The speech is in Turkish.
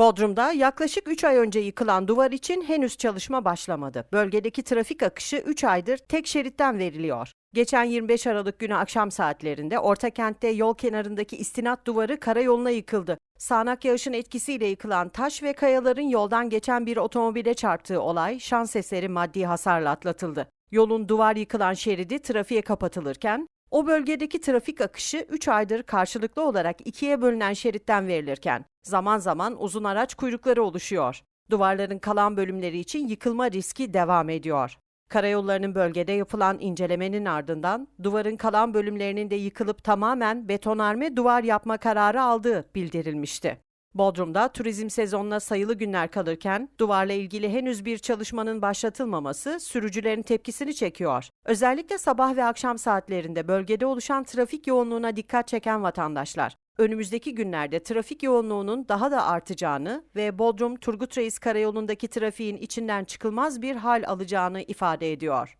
Bodrum'da yaklaşık 3 ay önce yıkılan duvar için henüz çalışma başlamadı. Bölgedeki trafik akışı 3 aydır tek şeritten veriliyor. Geçen 25 Aralık günü akşam saatlerinde Ortakent'te yol kenarındaki istinat duvarı karayoluna yıkıldı. Sağanak yağışın etkisiyle yıkılan taş ve kayaların yoldan geçen bir otomobile çarptığı olay şans eseri maddi hasarla atlatıldı. Yolun duvar yıkılan şeridi trafiğe kapatılırken o bölgedeki trafik akışı 3 aydır karşılıklı olarak ikiye bölünen şeritten verilirken zaman zaman uzun araç kuyrukları oluşuyor. Duvarların kalan bölümleri için yıkılma riski devam ediyor. Karayollarının bölgede yapılan incelemenin ardından duvarın kalan bölümlerinin de yıkılıp tamamen betonarme duvar yapma kararı aldığı bildirilmişti. Bodrum'da turizm sezonuna sayılı günler kalırken duvarla ilgili henüz bir çalışmanın başlatılmaması sürücülerin tepkisini çekiyor. Özellikle sabah ve akşam saatlerinde bölgede oluşan trafik yoğunluğuna dikkat çeken vatandaşlar önümüzdeki günlerde trafik yoğunluğunun daha da artacağını ve Bodrum Turgut Reis Karayolu'ndaki trafiğin içinden çıkılmaz bir hal alacağını ifade ediyor.